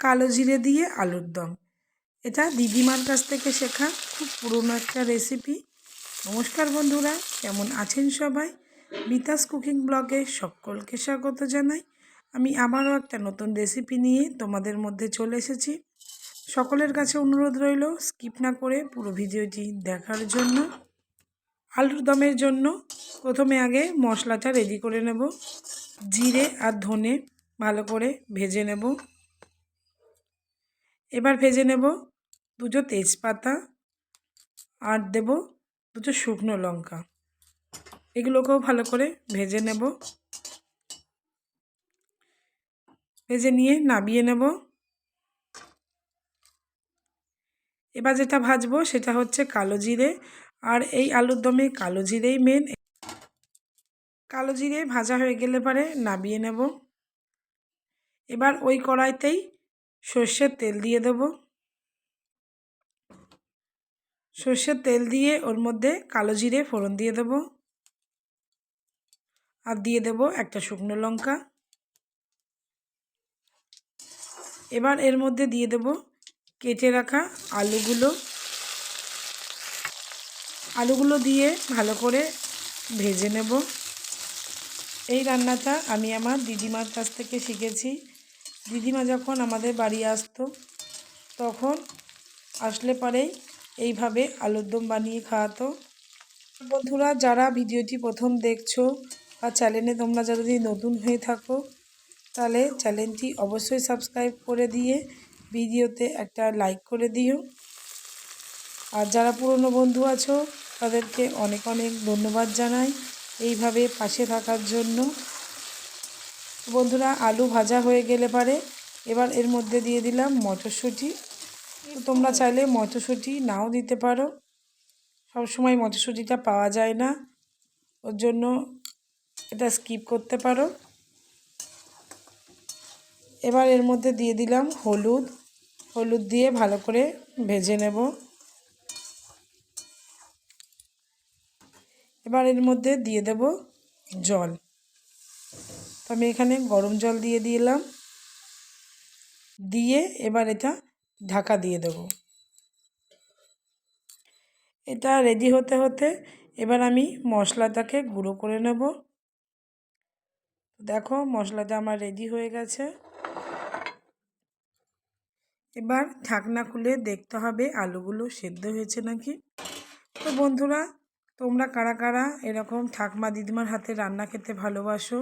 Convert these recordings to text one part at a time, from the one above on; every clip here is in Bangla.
কালো জিরে দিয়ে আলুর দম। এটা দিদিমার কাছ থেকে শেখা খুব পুরনো একটা রেসিপি নমস্কার বন্ধুরা, কেমন আছেন সবাই? মিতাস কুকিং ব্লগে সকলকে স্বাগত জানাই। আমি আবারও একটা নতুন রেসিপি নিয়ে তোমাদের মধ্যে চলে এসেছি। সকলের কাছে অনুরোধ রইল স্কিপ না করে পুরো ভিডিওটি দেখার জন্য। আলুর দমের জন্য প্রথমে আগে মশলাটা রেডি করে নেব। জিরে আর ধনে ভালো করে ভেজে নেব। এবার ভেজে নেব দুটো তেজপাতা আর দেব দুটো শুকনো লঙ্কা। এগুলোকেও ভালো করে ভেজে নেব। ভেজে নিয়ে নাবিয়ে নেব। এবার যেটা ভাজবো সেটা হচ্ছে কালো জিরে আর এই আলুর দমে কালো জিরেই মেন কালো জিরে ভাজা হয়ে গেলে পরে নাবিয়ে নেব। এবার ওই কড়াইতেই সর্ষের তেল দিয়ে দেব। সর্ষের তেল দিয়ে ওর মধ্যে কালো জিরে ফোড়ন দিয়ে দেব। আর দিয়ে দেব একটা শুকনো লঙ্কা। এবার এর মধ্যে দিয়ে দেব কেটে রাখা আলুগুলো। আলুগুলো দিয়ে ভালো করে ভেজে নেব। এই রান্নাটা আমি আমার দিদিমার কাছ থেকে শিখেছি। দিদিমা যখন আমাদের বাড়ি আসতো, তখন আসলে পরেই এইভাবে আলুর দম বানিয়ে খাওয়াতো। বন্ধুরা, যারা ভিডিওটি প্রথম দেখছ বা চ্যানেলে তোমরা যদি নতুন হয়ে থাকো, তাহলে চ্যানেলটি অবশ্যই সাবস্ক্রাইব করে দিয়ে ভিডিওতে একটা লাইক করে দিও। আর যারা পুরনো বন্ধু আছো, তাদেরকে অনেক অনেক ধন্যবাদ জানাই। এইভাবে পাশে থাকার জন্য বন্ধুরা, আলু ভাজা হয়ে গেলে পারে। এবার এর মধ্যে দিয়ে দিলাম মটরশুঁটি। তোমরা চাইলে মটরশুঁটি নাও দিতে পারো। সবসময় মটরশুঁটিটা পাওয়া যায় না। ওর জন্য এটা স্কিপ করতে পারো। এবার এর মধ্যে দিয়ে দিলাম হলুদ। হলুদ দিয়ে ভালো করে ভেজে নেব। এবার এর মধ্যে দিয়ে দেব জল। আমি এখানে গরম জল দিয়ে দিলাম। দিয়ে এবার এটা ঢাকা দিয়ে দেব। এটা রেডি হতে হতে এবার আমি মশলাটাকে গুঁড়ো করে নেব। দেখো মশলাটা আমার রেডি হয়ে গেছে। এবার ঢাকনা খুলে দেখতে হবে আলুগুলো সেদ্ধ হয়েছে নাকি। তো বন্ধুরা, তোমরা কারা কারা এরকম ঠাকমা দিদিমার হাতে রান্না খেতে ভালোবাসো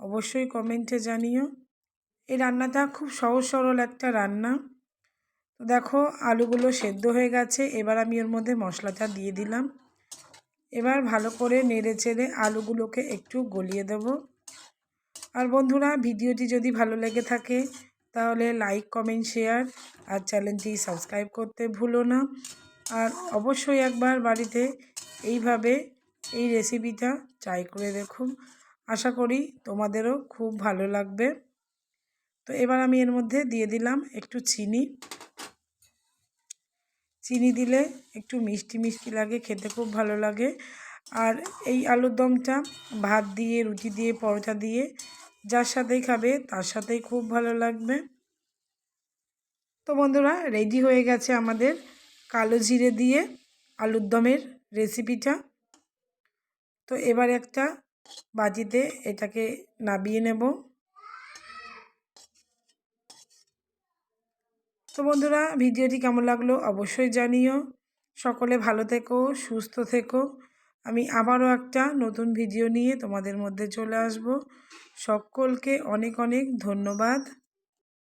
অবশ্যই কমেন্টে জানিও। এই রান্নাটা খুব সহজ সরল একটা রান্না। দেখো, আলুগুলো সেদ্ধ হয়ে গেছে, এবার আমি ওর মধ্যে মশলাটা দিয়ে দিলাম। এবার ভালো করে নেড়ে চেড়ে আলুগুলোকে একটু গলিয়ে দেব। আর বন্ধুরা, ভিডিওটি যদি ভালো লেগে থাকে, তাহলে লাইক কমেন্ট শেয়ার আর চ্যানেলটি সাবস্ক্রাইব করতে ভুলো না। আর অবশ্যই একবার বাড়িতে এইভাবে এই রেসিপিটা ট্রাই করে দেখুন। আশা করি তোমাদেরও খুব ভালো লাগবে। তো এবার আমি এর মধ্যে দিয়ে দিলাম একটু চিনি। চিনি দিলে একটু মিষ্টি মিষ্টি লাগে, খেতে খুব ভালো লাগে। আর এই আলুর দমটা ভাত দিয়ে, রুটি দিয়ে, পরোটা দিয়ে যার সাথেই খাবে তার সাথেই খুব ভালো লাগবে। তো বন্ধুরা, রেডি হয়ে গেছে আমাদের কালো জিরে দিয়ে আলুর দমের রেসিপিটা তো এবার একটা বাটিতে এটাকে নাবিয়ে নেব। তো বন্ধুরা, ভিডিওটি কেমন লাগল অবশ্যই জানিও। সকলে ভালো থেকো, সুস্থ থেকো। আমি আবারও একটা নতুন ভিডিও নিয়ে তোমাদের মধ্যে চলে আসব। সকলকে অনেক অনেক ধন্যবাদ।